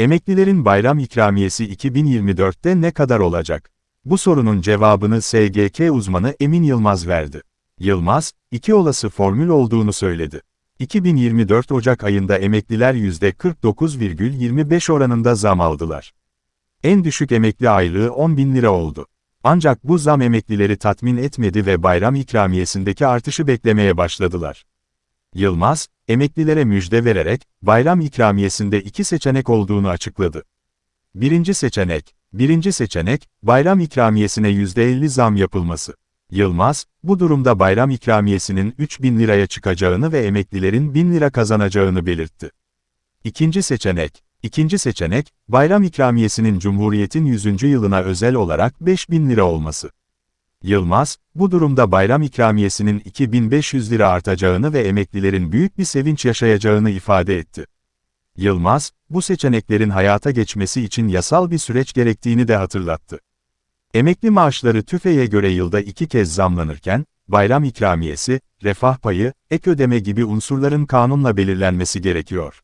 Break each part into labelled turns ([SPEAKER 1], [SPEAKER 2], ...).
[SPEAKER 1] Emeklilerin bayram ikramiyesi 2024'te ne kadar olacak? Bu sorunun cevabını SGK uzmanı Emin Yılmaz verdi. Yılmaz, iki olası formül olduğunu söyledi. 2024 Ocak ayında emekliler %49,25 oranında zam aldılar. En düşük emekli aylığı 10 bin lira oldu. Ancak bu zam emeklileri tatmin etmedi ve bayram ikramiyesindeki artışı beklemeye başladılar. Yılmaz, emeklilere müjde vererek, bayram ikramiyesinde iki seçenek olduğunu açıkladı. Birinci seçenek, birinci seçenek, bayram ikramiyesine %50 zam yapılması. Yılmaz, bu durumda bayram ikramiyesinin 3 bin liraya çıkacağını ve emeklilerin 1000 lira kazanacağını belirtti. İkinci seçenek, ikinci seçenek, bayram ikramiyesinin Cumhuriyet'in 100. yılına özel olarak 5000 lira olması. Yılmaz, bu durumda bayram ikramiyesinin 2500 lira artacağını ve emeklilerin büyük bir sevinç yaşayacağını ifade etti. Yılmaz, bu seçeneklerin hayata geçmesi için yasal bir süreç gerektiğini de hatırlattı. Emekli maaşları tüfeğe göre yılda iki kez zamlanırken, bayram ikramiyesi, refah payı, ek ödeme gibi unsurların kanunla belirlenmesi gerekiyor.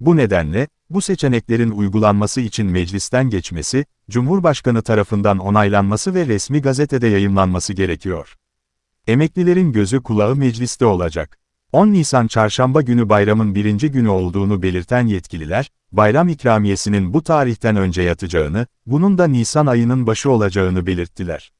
[SPEAKER 1] Bu nedenle, bu seçeneklerin uygulanması için meclisten geçmesi, Cumhurbaşkanı tarafından onaylanması ve resmi gazetede yayımlanması gerekiyor. Emeklilerin gözü kulağı mecliste olacak. 10 Nisan çarşamba günü bayramın birinci günü olduğunu belirten yetkililer, bayram ikramiyesinin bu tarihten önce yatacağını, bunun da Nisan ayının başı olacağını belirttiler.